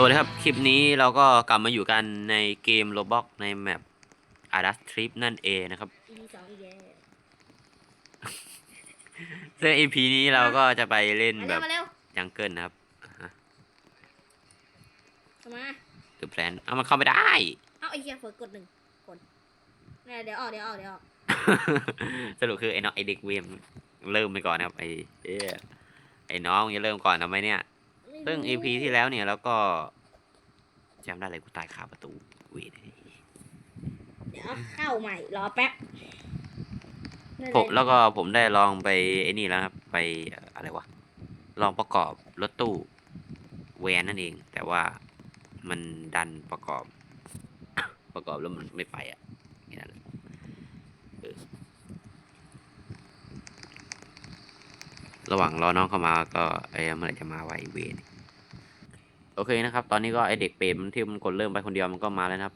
สวัสดีครับ คลิปนี้เราก็กลับมาอยู่กันในเกม Roblox ในแมป a d a s Trip นั่นเองนะครับอีพีสองอีกแล้วซึ่ง EP นี้เราก็จะไปเล่นมาแบเร็วบมาเร็วจังเกิลนะครับอ่าฮะเข้ามา The Plan เอามันเข้าไม่ได้ เอ้าไอ้เหี้ยเฟิร์สกดหนึ่งกดเนี่ยเดี๋ยวออกเดี๋ยวออกเดี๋ยวออกสรุปคือไอ้น้องไอ้เด็กเวมเริ่มไปก่อนนะครับไอ้เอ้ยไอ้น้องจะเริ่มก่อนทำไมเนี่ย ซึ่ง EP ที่แล้วเนี่ยแล้วก็จำได้เลยกูตายคาประตูเวทเดี๋ยวเข้าใหม่รอแป๊บนั่นผมเลยแล้วก็ผมได้ลองไปไอ้นี่แล้วนะครับไปเอ่ออะไรวะลองประกอบรถตู้แวนนั่นเอง แต่ว่ามันดันประกอบ ประกอบแล้วมันไม่ไปอะแค่นั้นแหละเออระหว่างรอน้องเข้ามาก็ไอ้เมื่อไหร่จะมาไวะไอ้เวน โอเคนะครับ ตอนนี้ก็ไอเด็กเปรตมันที่มันกดเริ่มไปคนเดียวมันก็มาแล้วนะครับ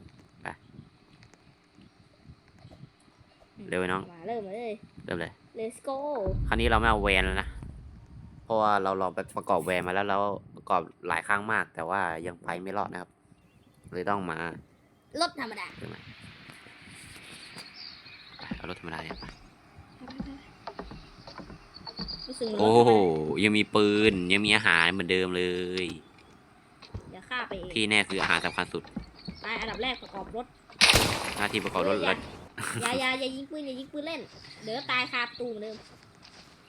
เร็วไอ้น้อง มาเริ่มเลย เริ่มเลย let's go คราวนี้เราไม่เอาแวนแล้วนะ เพราะว่าเราลองไปประกอบแวนมาแล้วแล้วประกอบหลายครั้งมาก แต่ว่ายังไปไม่รอดนะครับ เลยต้องมารถธรรมดาเดี๋ยวมาไปเอารถธรรมดาเนี่ยไปรู้สึกเหมือนโอ้รถโหธรรมดยังมีปืนยังมีอาหารเหมือนเดิมเลยาเดี๋ยว ฆ่าไปเองที่แน่คืออาหารสำคัญสุดไปอันดับแรกประกอบรถหน้าที่ประกอบรถเราอย่าอย่าอย่ายิงปืนอย่ายิงปืนเล่น เดี๋ยวตายคาประตูเหมือนเดิม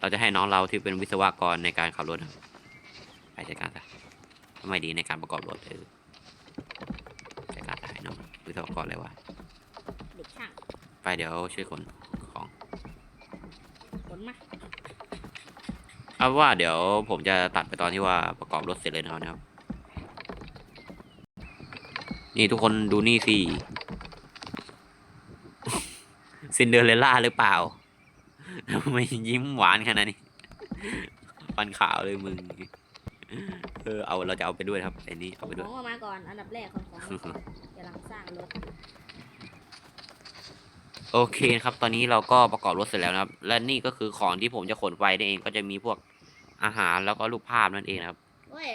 เราจะให้น้องเราที่เป็นวิศวกรในการขับรถนะครับไปจัดการซะทำไมดีในการประกอบรถเออจัดการซะให้น้องวิศวกรเลยวะเด็กช่างไปเดี๋ยวช่วยขนของขนมาเอาว่าเดี๋ยวผมจะตัดไปตอนที่ว่าประกอบรถเสร็จเลยนะครับ นี่ทุกคนดูนี่สิซินเดอเรลล่าหรือเปล่าทำไมยิ้มหวานขนาดนี้ฟันขาวเลยมึง เออเอาเราจะเอาไปด้วยครับไอ้นี่ขเอานไปขด้วยองออกมาก่อนอันดับแรกของของมาก่อนกำลังสร้างรถโอเคครับ ตอนนี้เราก็ประกอบรถเสร็จแล้วนะครับ และนี่ก็คือของที่ผมจะขนไปนั่นเองก็จะมีพวกอาหารแล้วก็รูปภาพนั่นเองนะครับเฮ้ย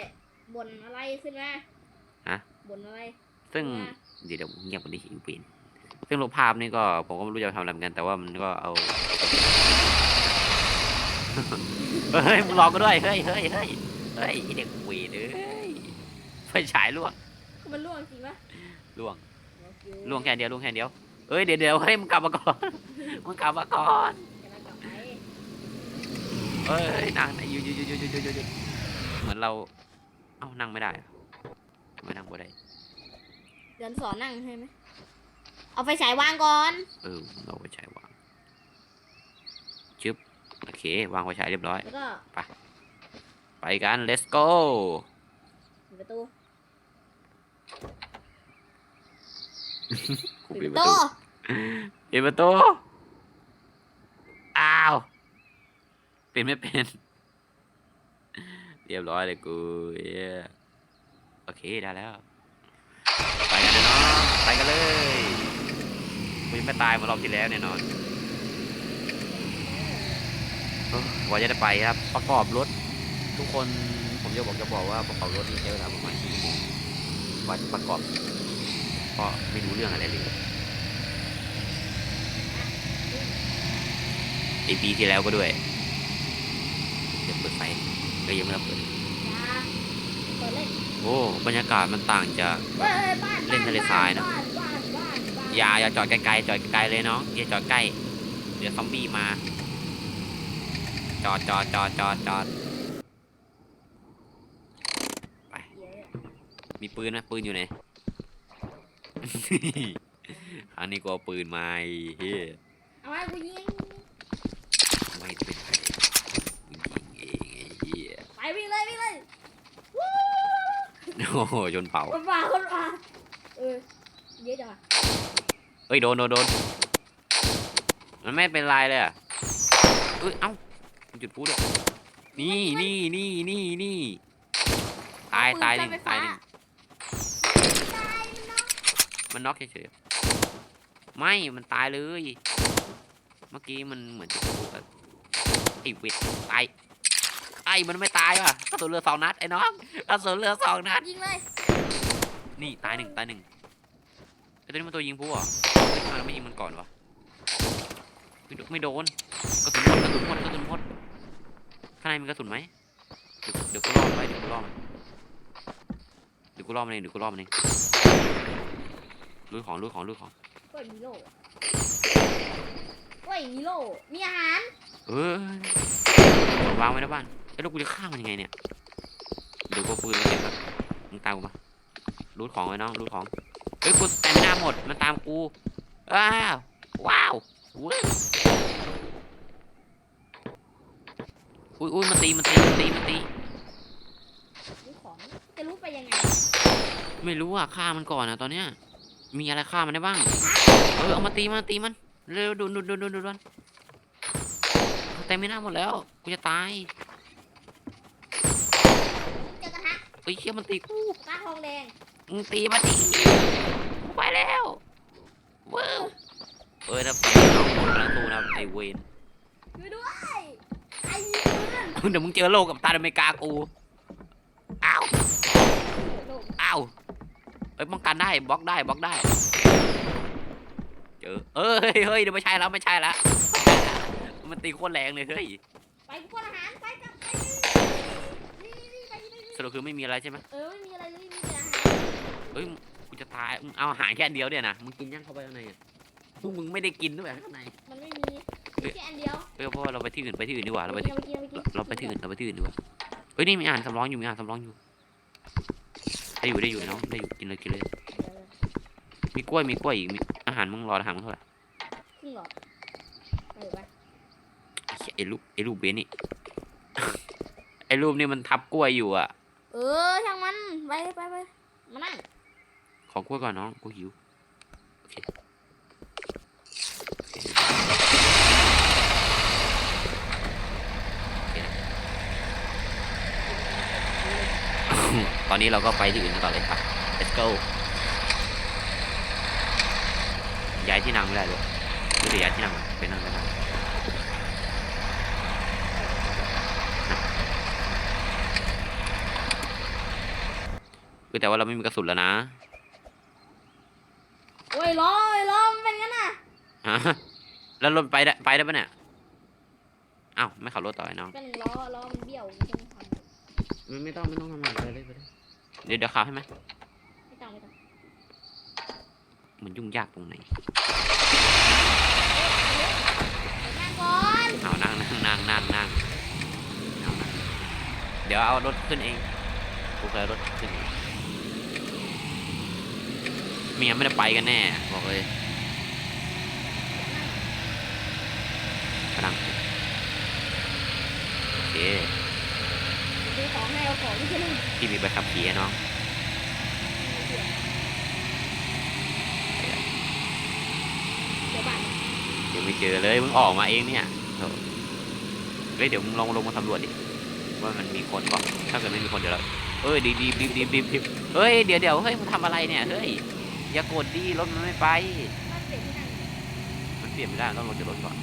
บ่นอะไรขึ้นมาฮะบ่นอะไร ซึ่งว่าเดี๋ยวเดี๋ยวเงียบกว่านี้อีกปีนซึ่งรูปภาพนี่ก็ผมก็ไม่รู้จะทำอะไรเหมือนกัน แต่ว่ามันก็เอา เฮ้ยมึงรอก็ด้วย เฮ้ยเฮ้ยเฮ้ยเฮ้ยไอ้เด็กเวรเอ้ยไฟฉายล่วงมันล่วงจริงปะล่วงโอเคล่วงแค่เดียวล่วงแค่เดียวเอ้ยเดี๋ยวเดี๋ยวเฮ้ยมึงกลับมาก่อนมึงกลับมาก่อนกำลังกลับไปเอ้ยนั่งหยุดหยุดหยุดหยุดหยุดหยุดหยุดเหมือนเรา เอ้านั่งไม่ได้อะไม่นั่งบ่ได้ เดือนสอนนั่งใช่ไหม เอาไฟฉายวางก่อน เออเราไปใช้วางชึบโอเค วางไฟฉายเรียบร้อย แล้วก็ไปกัน let's go ปิดประตูกูปิดปิดปประระตูตูปิดประตู อ้าวปิดไม่เป็น เรียบร้อยเลยกูเอ้ยโอเค ได้แล้ว ไปกันนะน้อง ไปกันเลยกูยังไม่ตายเหมารอบที่แล้วแน่นอนกว่าจะได้ไปครับ ประกอบรถ ทุกคนผมจะบอกจะบอกว่าประกอบรถนี่ใช้เวลาประมาณกี่ชั่วโมงกว่าจะประกอบเพราะไม่รู้เรื่องอะไรเลยไอปีที่แล้วก็ด้วยเดี๋ยวเปิดไฟก็ยังไม่ได้เปิดเปิดเล่น โอ้บรรยากาศมันต่างจากเฮ้ยบ้านเล่นทะเลทรายนะบ้านบ้านบ้านบ้านอย่าอย่าจอดไกลๆจอดไกลๆเลยน้องอย่าจอดใกล้ เดี๋ยวซอมบี้มา จอดจอดจอดจอดจอดไปเย้มีปืนไหมปืนอยู่ไหนครั้งนี้กูเอาปืนมาไอ้เฮ้ยเอาไว้กูยิงไม่เป็นไรกูยิงเองไอ้เหี้ยไปวิ่งเลยวิ่งเลยวู้ โอ้โหชนเผาคนมาคนมาเออเยอะจังอะเอ้ยโดนโดนโดนมันไม่เป็นไรเลยอะเอ้ยเอ้ามันจุดพูดด้วยนี่นี่นี่นี่นี่ตายตายหนึ่งตายหนึ่งมันน็อกเฉยๆไม่มันตายเลย เมื่อกี้มันเหมือนจะพูดแบบไอ้เวทตาย ไอ้มันไม่ตายว่ะกระสุนเรือสองนัดไอ้น้องกระสุนเรือสองนัดยิงเลยนี่ตายหนึ่งตายหนึ่งไอ้ตัวนี้มันตัวยิงผู้เหรอเฮ้ยทำไมเราไม่ยิงมันก่อนวะไม่โดไม่โดนกระสุนหมดกระสุนหมดกระสุนหมดข้างในมีกระสุนไหมเดี๋ยวเดี๋ยวกูล่อมันไว้เดี๋ยวกูล่อมันเดี๋ยวกูล่อมันเองเดี๋ยวกูล่อมันเองลุยของลุยของลุยของกล้วยมีโล่อะกล้วยมีโล่มีอาหารเออวางไว้ในบ้านเอ้ย แล้วกูจะฆ่ามันยังไงเนี่ย เดี๋ยวกูเอาปืนมาเก็บครับมึงตามกูมารูดของไว้น้องรูดของเอ้ยกูแต่ไม่น่าหมดมันตามกูอ้าวว้าวเว้ยอุ้ยอุ้ยมันตีมันตีมันตีมันตีรู้ของจะรู้ไปยังไง ไม่รู้อะฆ่ามันก่อนนะตอนเนี้ยมีอะไรฆ่ามันได้บ้าง เออเอามาตีมันตีมัน เร็วดูดูดูดูดูดูแต่ไม่น่าหมดแล้ว กูจะตาย เจ อกระทะเอ้ยเชี่ยมันตีกูกระทะทองแดงมึงตีมาดิกูไปแล้วเว้าวเออถ้าไปน้องคนกำลังสู้นะไอเวนช่วยด้วยไอ้ยิงปืนเดี๋ยวมึงเจอโลกกับตาอเมริกากูอ้าวโล่อ้าวเอ้ยป้องกันได้บล็อกได้บล็อกได้ เจอเอ้ยเฮ้ยเดี๋ยวไม่ใช่แล้วไม่ใช่แล้วมันตีโคตรแรงเลยเฮ้ยไปกูป้อนอาหารไปกลับไปนี่นี่นี่ไปไปไป ส รุปคือไม่มีอะไรใช่ไหมเออไม่มีอะไรเลยมีแต่อาหารเอ้ยกูจะตายมึงเอาอาหารแค่อันเดียวเนี่ยนะมึงกินยังเข้าไปข้างในอะพวกมึงไม่ได้กินด้วยข้างในมันไม่มีแค่อันเดียวเออเพราะว่าเราไปที่อื่นไปที่อื่นดีกว่าเราไปที่เราไปกินเราไปกินเราไปที่อื่นเราไปที่อื่นดีกว่าเฮ้ยนี่มีอาหารสำรองอยู่มีอาหารสำรองอยู่ได้อยู่ได้อยู่น้องได้อยู่กินเลยกินเลย มีกล้วยมีกล้วยอีกมีอาหารมึงรออาหารมึงเท่าไหร่ครึ่งหลอดเออไปไอ้เหี้ยไอ้รูปไอ้รูปเบนนี่ ไอ้รูปนี่มันทับกล้วยอยู่อะ เออช่างมันไปไปไปมานั่งขอกล้วยก่อนน้องกูหิวโอเคตอนนี้เราก็ไปที่อื่นกันต่อเลยครับ let's go ย้ายที่นั่งไม่ได้เลยไม่ได้ย้ายที่นั่งไปนั่งไปนั่ง เออแต่ว่าเราไม่มีกระสุนแล้วนะโอ้ยล้อโอ้ยล้อมันเป็นงั้นน่ะฮะแล้วรถไปได้ไปได้ปะเนี่ยอ้าวไม่ขับรถต่อไอ้น้องเป็นล้อล้อมันเบี้ยวมันต้องทำไม่ต้องไม่ต้องทำอะไรเลยไปเลยเดี๋ยวเดี๋ยวขับให้ไหมไม่ต้องไม่ต้องมันยุ่งยากตรงไหนนั่งก่อนเอานั่งนั่งนั่งนั่งนั่งเอานั่งเดี๋ยวเอารถขึ้นเองกูเคยเอารถขึ้นเอง ไมีงั้นไม่ได้ไปกันแน่ บอกเลยกำลังโอเคดูของให้เอาของที่ขึ้นพี่มีใบขับขี่ให้น้องเดี๋ยวบ้านเดี๋ยวไม่เจอเลยมึงออกมาเองเนี่ยโถ่เฮ้ยเดี๋ยวมึงลองลงมาสำรวจดิว่ามันมีคนเปล่าถ้าเกิดไม่มีคนเดี๋ยวเราเอ้ยดีดีดีดีดีดีเฮ้ยเดี๋ยวเดี๋ยวเฮ้ยมึงทำอะไรเนี่ยเฮ้ย อย่ากดดิรถมันไม่ไปบ้านเปลี่ยนที่นั่งมันเปลี่ยนไม่ได้ต้องลงจากรถก่อน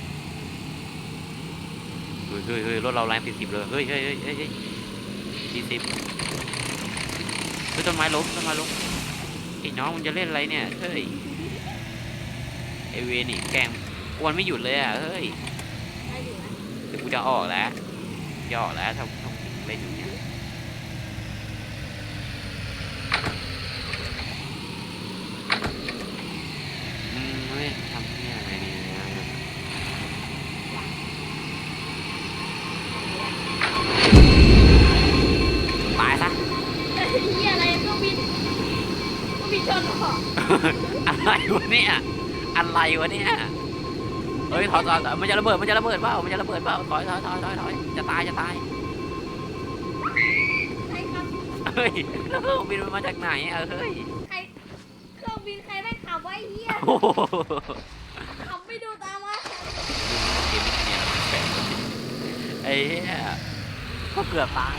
เฮ้ยเฮ้ยเฮ้ยรถเราแรงสี่สิบเลยเฮ้ยเฮ้ยเฮ้ยเฮ้ยเฮ้ยสี่สิบเฮ้ยต้นไม้ล้มต้นไม้ล้มไอ้น้องมันจะเล่นอะไรเนี่ย เฮ้ย ไอเวนี่แกล้งกวนไม่หยุดเลยอะ เฮ้ยได้อยู่นะ เดี๋ยวกูจะออกแล้วจะออกแล้วถ้าถ้าเล่นอยู่ วะเนี่ยเฮ้ยถอยถอยถอยมันจะระเบิดมันจะระเบิดเปล่ามันจะระเบิดเปล่าถอยถอยถอยถอยถอยจะตายจะตายใครขับเฮ้ยแล้วเครื่องบินมันมาจากไหนอะเฮ้ยใครเครื่องบินใครไม่ขับไว้เหี้ยโอ้โหขับไม่ดูตามวะเกมนี้เนี่ยมันแปลกไอ้เหี้ยก็เกือบตาย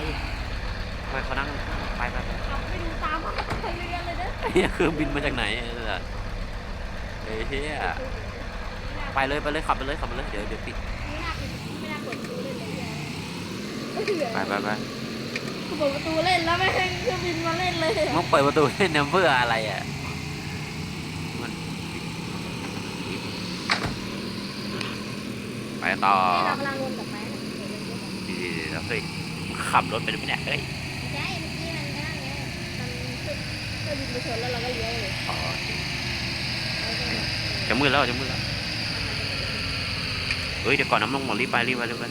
ไปเขานั่งไปไปไปขับไม่ดูตามวะไปเรือเลยนะ ไอ้เหี้ยเครื่องบินมาจากไหนไอ้สัสไอ้เหี้ยไปเลยไปเลยขับไปเลยขับไปเลยเดี๋ยวเดี๋ยวปิดไม่น่าเป็นไม่น่าเปิดดูเลยเลยเนี่ยไปไปไปกูเปิดประตูเล่นแล้วแม่งเครื่องบินมาเล่นเลยมึงเปิดประตูเล่นน้ำเพื่ออะไรอะมันไปต่อเรากำลังวนกลับไปนะเดี๋ยวเดี๋ยวเดี๋ยวเดี๋ยวเฮ้ยขับรถไปได้ไหมเนี่ยเฮ้ยไม่ใช่เมื่อกี้มันนั่นไงมันขึ้นเครื่องบินไปชนแล้วเราก็เลี้ยวเลย อ๋อเอาไปเลย จะมืดแล้วจะมืดแล้วเฮ้ยเดี๋ยวก่อนน้ำลงหมดรีบไปรีบไปรีบไป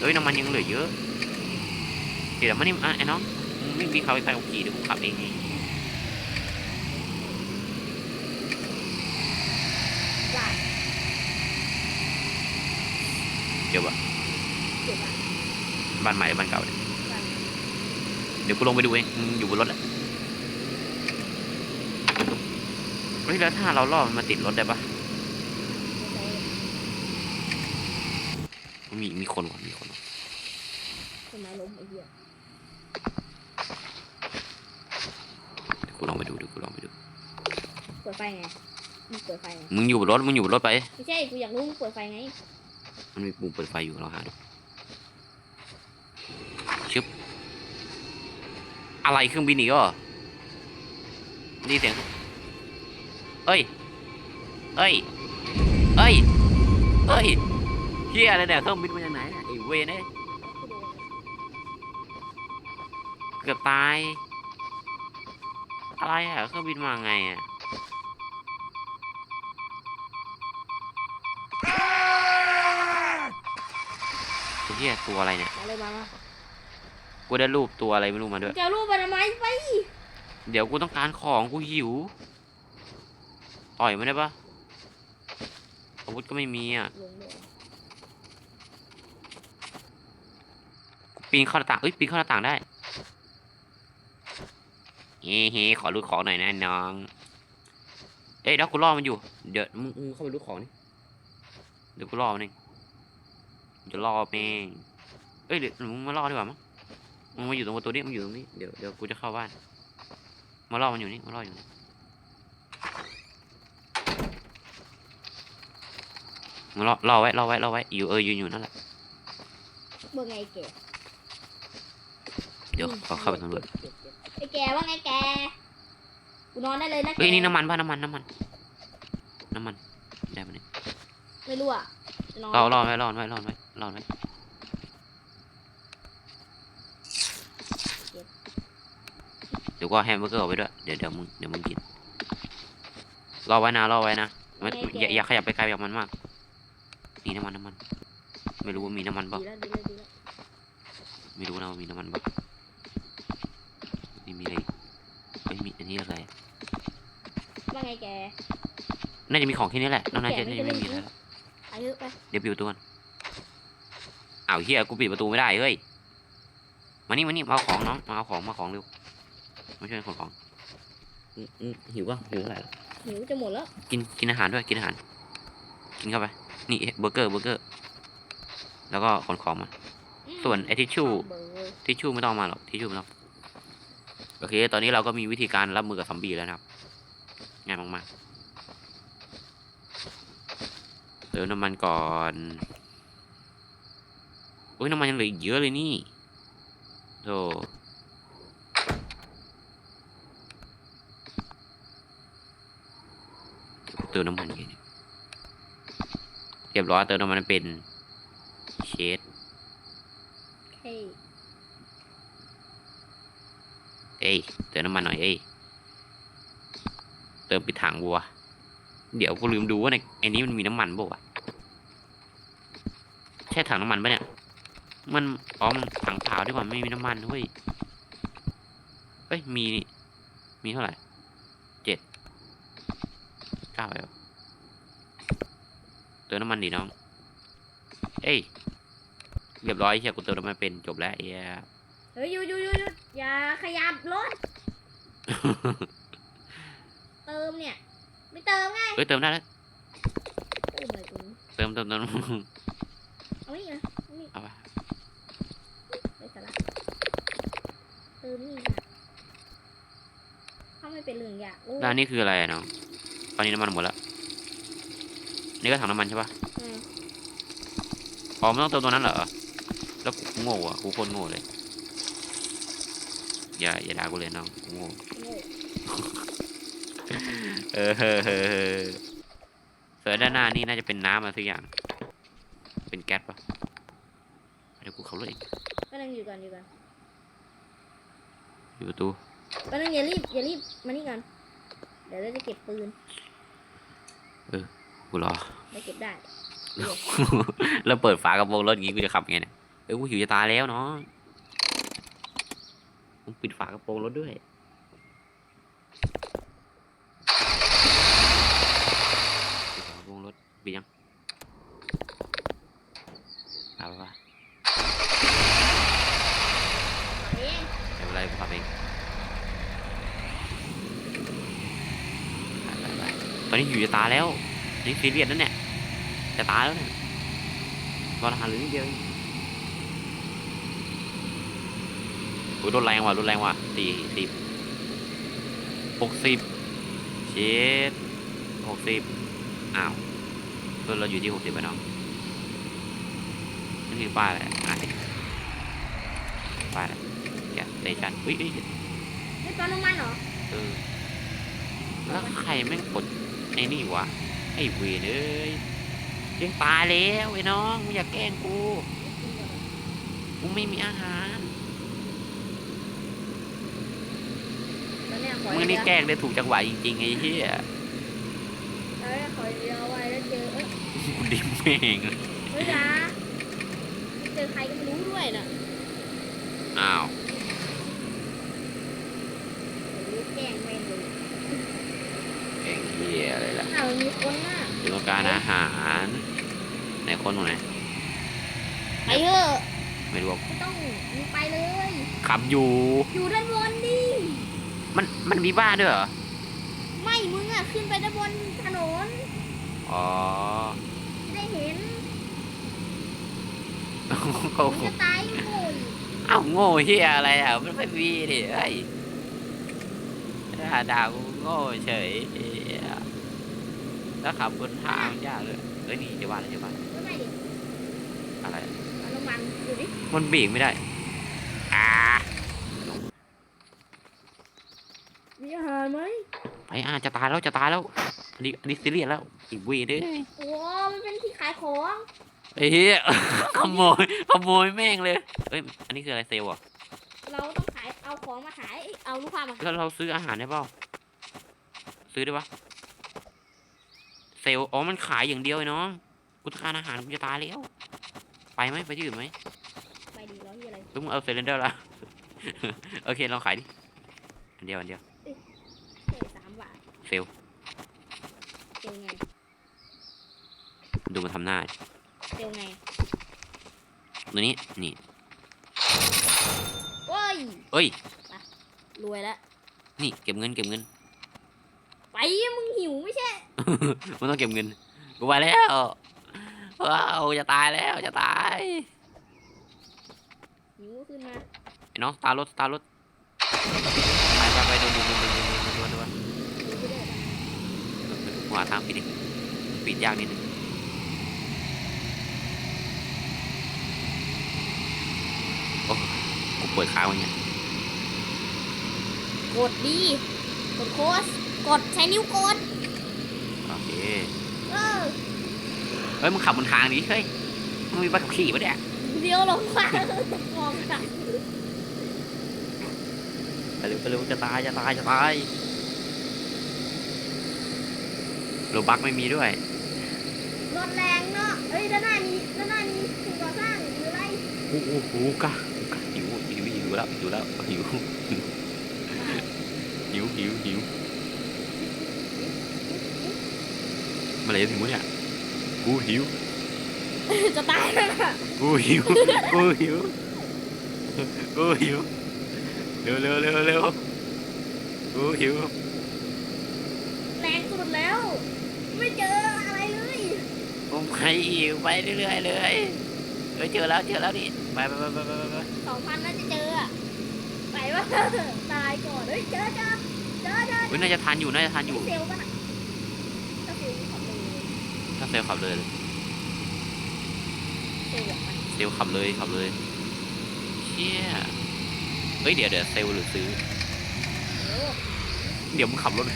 เฮ้ยน้ำมันยังเหลือเยอะเดี๋ยวมานี่อะไอ้น้องมึงไม่มีเขาไปใครขับขี่เดี๋ยวกูขับเองว่าเดี๋ยวบ่เจ็บอะบ้านใหม่หรือบ้านเก่าเนี่ยว่าเดี๋ยวกูลงไปดูเองมึงอยู่บนรถแหละ เฮ้ยแล้วถ้าเราล่อมันมาติดรถได้ปะไม่ใช่มีมีคนก่อนมีคนว่ะต้นไม้ล้มไอ้เหี้ยเดี๋ยวกูลองไปดูเดี๋ยวกูลองไปดู เปิดไฟไงมึงเปิดไฟไงมึงอยู่บนรถมึงอยู่บนรถไป ไม่ใช่กูอยากรู้มึงเปิดไฟไงมันมีปุ่มเปิดไฟอยู่เราหาดูชึบอะไรเครื่องบินอีกอะนี่เสียง เอ้ย เอ้ย เอ้ย เอ้ยเฮียอะไรเนี่ยเครื่องบินมาจากไหนเนี่ยไอ้เวรเนี่ยกูโดนเกือบตาย อะไรอะเครื่องบินมาไงอะไอ้เฮียตัวอะไรเนี่ยมาเลยมามากูได้รูปตัวอะไรไม่รู้มาด้วยจะเอารูปมาทำไมไป เดี๋ยวกูต้องการของกูหิว ต่อยไม่ได้ปะอาวุธก็ไม่มีอะปีนเข้าหน้าต่างเอ้ยปีนเข้าหน้าต่างได้เฮ้เฮ้ขอรูดของหน่อยนะน้อง เอ้ยเดี๋ยวกูล่อมันอยู่ เดี๋ยวมึงมึงเข้าไปรูดของนี่เดี๋ยวกูล่อมันเองจะล่อแม่งเอ้ยเดี๋ยวมึงมาล่อดีกว่ามั้งมึงมาอยู่ตรงประตูนี้มึงอยู่ตรงนี้เดี๋ยวเดี๋ยวกูจะเข้าบ้าน มาล่อมันอยู่นี่มาล่ออยู่นี่ มึงล่อล่อไว้ล่อไว้ล่อไว้อยู่เออยืนอยู่นั่นแหละเบื่อไงแกเดี๋ยวเขาเข้าไปตำรวจไอ้แกว่าไงแกกูนอนได้เลยนะแกเฮ้ยนี่น้ำมันป่ะน้ำมันน้ำมัน น้ำมันได้ปะเนี่ยไม่รู้อะจะนอนรอรอไว้รอไว้รอไว้รอไว้เดี๋ยวก็แฮมเบอร์เกอร์เอาไปด้วยเดี๋ยวเดี๋ยวมึงเดี๋ยวมึงกินรอไว้นะรอไว้นะไม่อย่าอย่าขยับไปไกลกับมันมาก นี่น้ำมันน้ำมัน ไม่รู้ว่ามีน้ำมันเปล่าดีแล้วดีแล้วดีแล้วไม่รู้นะว่ามีน้ำมันเปล่านี่มีอะไรอีกเอ้ยมีอันนี้อะไร ว่าไงแกน่าจะมีของแค่นี้แหละนอกนั้นจะแกะไม่จะไม่ได้มีเล่นแล้ว อายุไปเดี๋ยวปิดประตูก่อนอ้าวเฮียกูปิดประตูไม่ได้เฮ้ย มานี่มานี่มาเอาของน้องมาเอาของมาเอาของเร็ว มาช่วยขนของอืมอืมหิวป่ะหิวเท่าไหร่แล้วหิวจะหมดแล้ว กินกินอาหารด้วยกินอาหาร กินเข้าไป นี่เบอร์เกอร์เบอร์เกอร์ แล้วก็ขนของมาอืมส่วนไอ้ทิชชู่เบอร์ทิชชู่ไม่ต้องเอามาหรอกทิชชู่ไม่ต้องโอเค ตอนนี้เราก็มีวิธีการรับมือกับซอมบี้แล้วนะครับง่ายมากๆเติมน้ำมันก่อนโอ้ยน้ำมันยังเหลืออีกเยอะเลยนี่โธ่เติมน้ำมันยังไงเนี่ยเรียบร้อยเติมน้ำมันเป็นเชดเฮ้ยเอ้ยเติมน้ำมันหน่อยเอ้ยเติมปิดถังบัว เดี๋ยวกูลืมดูว่าในไอ้นี้มันมีน้ำมันบ่วะใช่ถังน้ำมันปะเนี่ย มันอ๋อมันถังเปล่าดีกว่าไม่มีน้ำมันเฮ้ยเอ้ยมีนี่มีเท่าไหร่เจ็ดเก้าแล้ว เติมน้ำมันดิน้อง เอ้ย เรียบร้อยเชียกูเติมน้ำมันเป็นจบแล้วเอ้ยเฮ้ยหยุดหยุดหยุดหยุดอย่าขยับรถ เติมเนี่ย ไม่เติมไงเฮ้ยเติมได้แล้วโอ้ my god เติมเติมเติมเอานี่นะเอานี่เอาไปไปสาระเติมนี่ค่ะถ้าไม่เป็นเรื่องยากโอ้แล้วอันนี้คืออะไรอะน้องตอนนี้น้ำมันหมดแล้ว นี่ก็ถังน้ำมันใช่ปะอืมอ๋อไม่ต้องเติมตัวนั้นเหรอ แล้วกูโง่อะกูโคตรโง่เลย อย่าอย่าด่ากูเลยน้องโง่โง่เออเฮ้อเฮ้อเฮ้อส่วนด้านหน้านี่น่าจะเป็นน้ำอะไรสักอย่าง เป็นแก๊สปะเดี๋ยวกูขับรถเองก็นั่งอยู่ก่อนอยู่ก่อนอยู่ประตูก็นั่งอย่ารีบอย่ารีบมานี่ก่อนเดี๋ยวเราจะเก็บปืน กูรอเราเก็บได้ แล้วเปิดฝากระโปรงรถอย่างงี้กูจะขับไงเนี่ยเออกูหิวจะตายแล้วเนาะมึงปิดฝากระโปรงรถด้วย ปิดฝากระโปรงรถปิดยังเอาไปปะเอ๊ะไม่เป็นไรกูขับเองไปไปไปตอนนี้หิวจะตายแล้ว นี่ซีเรียสนั่นเนี่ยจะตายแล้วเนี่ยรอทหารเหลือนิดเดียวเองโอ้ยรถแรงว่ะรถแรงว่ะสี่สิบหกสิบเช็ดหกสิบอ้าวรถเราอยู่ที่หกสิบไปน้องนี่คือป้ายอะไรอ่านดิป้ายอะไรแกสเตชันอุ้ยอุ้ยนี่ปั๊มน้ำมันเหรอเออแล้วใครแม่งกดไอ้นี่วะ ไอ้เวรเอ้ยยังตายแล้วไอ้น้องมึงอย่าแกล้งกูกูไม่มีอาหารแล้วเนี่ยขอมึงเรืนี่อแกล้งได้ถูกจังหวะจริงๆไอ้เหี้ยแล้วเนี่ยขอเรือเอาไว้แล้วเจอเอ้ยกูดิมแม่งเฮ้ยนะเจอใครก็ไม่รู้ด้วยน่ะ อ้าว ไม่รู้แกล้งแม่งเลย แกล้งเหี้ยอะไรล่ะ อ้าวมีคนน่ะ ถึงต้องการอา หารไหนคนตรงไหนไปเถอะไม่รู้ว่าไม่ต้องมึงไปเลย ขับอยู่ อยู่ด้านบนดิ มันมันมีบ้านด้วยเหรอ ไม่มึงอะขึ้นไปด้านบนถนน อ๋อไม่ได้เห็นโอ้มึงโหจะตายโง่ยเอ้าโง่เหี้ยอะไรอะมันไม่มีดิไอ้ด่าด่ากูโง่เฉย เหี้ยแล้วขับบนทางยากเลยเอ้ยนี่จะว่าอะไรจะว่าก็ไม่ดิอะไรเอาน้ำมันดูดิมันเบรกไม่ได้อ่ามีอาหารไหมไปอ่าจะตายแล้วจะตายแล้วอันนี้อันนี้ซีเรียสแล้วอีกเวีเด้ยโอ้มันเป็นที่ขายของไอ้เหี้ยขโมยขโมยแม่งเลยเอ้ยอันนี้คืออะไรเซลล์เหรอะเราต้องขายเอาของมาขายเอาลูกค้ามาขายแล้วเราซื้ออาหารได้เปล่าซื้อได้ปะเซลล์อ๋อ มันขายอย่างเดียวไอ้น้องกูต้องการอาหารกูจะตายแล้ว ไปไหมไปที่อื่นไหมไปดีร้อยยี่อะไรหรือมึงเอาเซเลนเดอร์ละ โอเคลองขายดิ อันเดียวอันเดียวเท่สามบาทเซลล์เจลไงดูมันทำหน้าดิเจลไงตัวนี้ นี่ โอ้ยเอ้ย รวยแล้ว นี่เก็บเงินเก็บเงิน ไปมึงหิวไม่ใช่ มันต้องเก็บเงินกูไปแล้วว้าวจะตายแล้วจะตายหิวก็ขึ้นมาไอ้น้องสตาร์รถสตาร์รถไปไปไปดูดูดูดูดูดูดูดูหิวไปเลยหัวทางปิดดิปิดยากนิดนึงโอ้กูเปิดค้างไว้ไงกดดีกดโค้ดกดใช้นิ้วกดโอ เคเออเฮ้ยมึงขับบนทางดิเฮ้ยมึงมีใบขับขี่ปะเนี่ยเลี้ยวลงมามองกันไปเร็วไปเร็วจะตายจะตายจะตายโลบักไม่มีด้วยรถแรงเนาะเอ้ยด้านหน้ามีด้านหน้ามีสิ่งก่อสร้างหรืออะไรโอ้โหโอ้โหกะกะหิวหิวหิวแล้วหิวแล้วหิวหิวหิวหิว เมาเลยถึงวะเนี่ย กูหิว จะตายแล้วน่ะกูหิว กูหิว กูหิว เร็วเร็วเร็วเร็วกูหิว แรงสุดแล้ว ไม่เจออะไรเลยผมไปหิวไปเรื่อยๆเลยเอ้ยเจอแล้วเจอแล้วนี่ไปไปไปไปไปไปสองพันน่าจะเจออะไปว่าตายก่อนเฮ้ยเจอเจอเจอเจอเฮ้ยน่าจะทันอยู่น่าจะทันอยู่ เซลล์ป่ะน่ะก็เซลล์ขับเลย ถ้า เซลขับเลยเซลล์อะเซลขับเลยขับเลยเชี่ยเฮ้ยเดี๋ยวเดี๋ยวเซลหรือซื้อ โอ้เดี๋ยวมึงขับรถ ไม่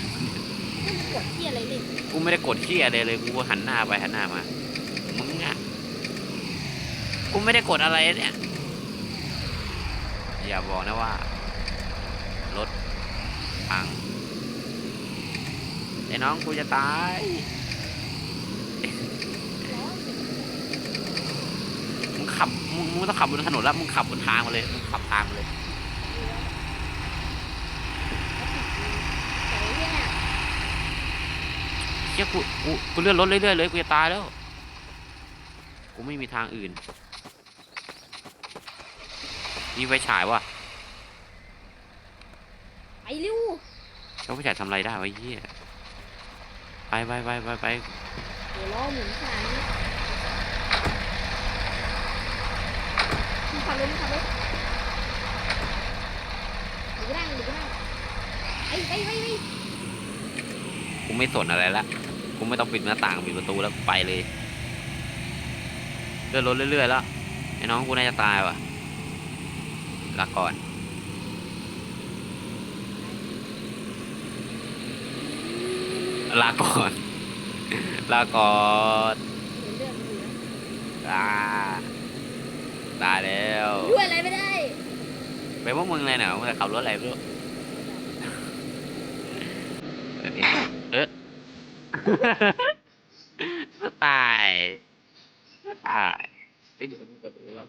มีกดที่อะไรเลยกูไม่ได้กดเที่ยอะไรเลยกูหันหน้าไปหันหน้ามามึงอะกูไม่ได้กดอะไรเนี่ยอย่าบอกนะว่า รถพังไอ้น้องกูจะตาย ล้อสิบ มึง ขับมึงมึงต้องขับบนถนนแล้วมึงขับบนทางมาเลยมึงขับทางมาเลยเชี่ยกูกูกูเลื่อนรถเรื่อยๆเลยกูจะตายแล้วกูไม่มีทางอื่นมีไฟฉายวะไปเร็วเขาไฟฉายทำอะไรได้วะไอ้เหี้ยไปไปไปไปไปเดี๋ยวล้อหมุนขาง ขับรถมึงขับรถหรือก็นั่งหรือก็นั่งไปไปไปไปกูไม่สนอะไรละกูไม่ต้องปิดหน้าต่างปิดประตูแล้วไปเลยเลื่อนรถเรื่อยๆแล้วไอ้น้องกูน่าจะตายว่ะลาก่อนลาก่อนลาก่อนเห็นเรื่องมันอยู่นะลา ตายแล้วด้วยอะไรไม่ได้ไปพวกมึงเลยเนาะมึงจะขับรถอะไรไม่รู้เออเออตายตายเอ้ยเดี๋ยวมึงเปิดประตูแล้ว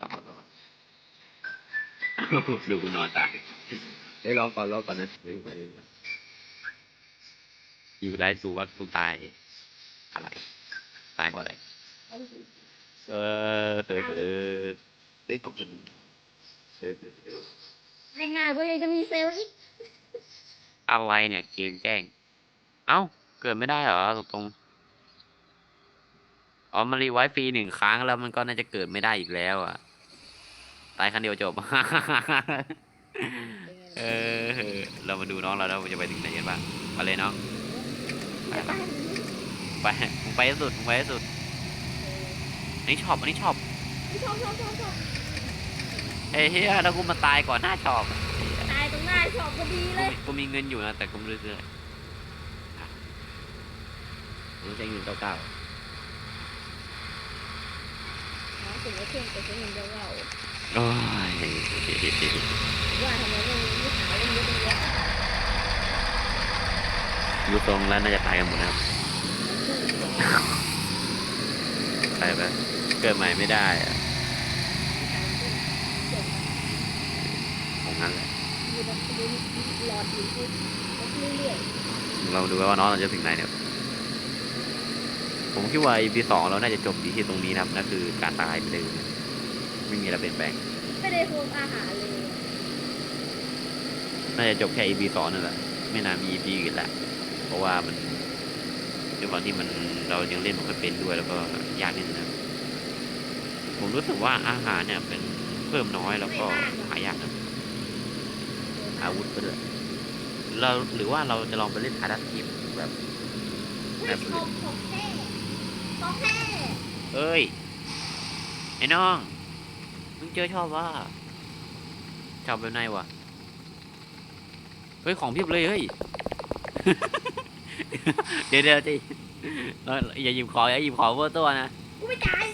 ต่อต่อดูกูนอนตายเดี๋ยวรอก่อนรอก่อนนะเดี๋ยวไปอยู่ได้สูว่ากูตายอะไรตายเพราะอะไร เออเออเออได้ตกเป็นเออเออเออง่ายๆก็ยังจะมีเซลล์อีกอะไรเนี่ยเกมแจ้งเอ้า เกิดไม่ได้เหรอตรงตรงๆอ๋อมันรีไวท์ฟรีหนึ่งครั้งแล้วมันก็น่าจะเกิดไม่ได้อีกแล้วอะ ตายครั้งเดียวจบ เออ เรามาดูน้องเราแล้วจะไปถึงไหนกันบ้าง มาเลยน้อง ไปไปไปมึงไปให้สุดไปให้สุด อันนี้ชอบอันนี้ชอบชอบชอบชอบชอบเฮ้ยเฮียแล้วกูมาตายก่อนหน้าชอบตายตรงหน้าชอบพอดีเลยกูมีเงินอยู่นะแต่กูไม่รู้เรื่องกูใช้เงินเก้าเก้าน้องถึงไอ้เท่งไปใช้เงินเดียวเราโอ้ยว่าทำไมไม่มีลูกสาวเล่นเยอะจังเยอะรู้ตรงแล้วน่าจะตายกันหมดนะครับไปไปเกิดใหม่ไม่ได้อะของนั้นแหละอยู่แบบดูหลอดอยู่ที่เรื่อยเราดูว่าน้องเราจะถึงไหนเนี่ย ผมคิดว่า EP สองเราน่าจะจบที่ตรงนี้นะครับนั่นคือการตายไปเลยไม่มีอะไรเปลี่ยนแปลงๆไม่ได้โฮมอาหารเลย น่าจะจบแค่ EP สองนั่นแหละ ไม่น่ามี EP อื่นละเพราะว่ามันด้วยความที่มันเรายังเล่นไมันค่อยเป็นด้วยแล้วก็ยากนิดนึงนะ ผมรู้สึกว่าอาหารเนี่ยเป็นเพิ่มน้อยแล้วก็หายากนะอาวุธก็ด้วยเราหรือว่าเราจะลองไปเล่นอาร์ตทีมแบบไม่ชอบองแท้ของแท้เอ้ย ไอ้น้องมึงเจอชอบว่าชอบแบบไหนวะเฮ้ยของเพียบเลยเฮ้ยเดี๋ยวเดี๋ยวจีอย่าหยิบของอย่าหยิบของเวอร์ตัวนะกูไม่จ่าย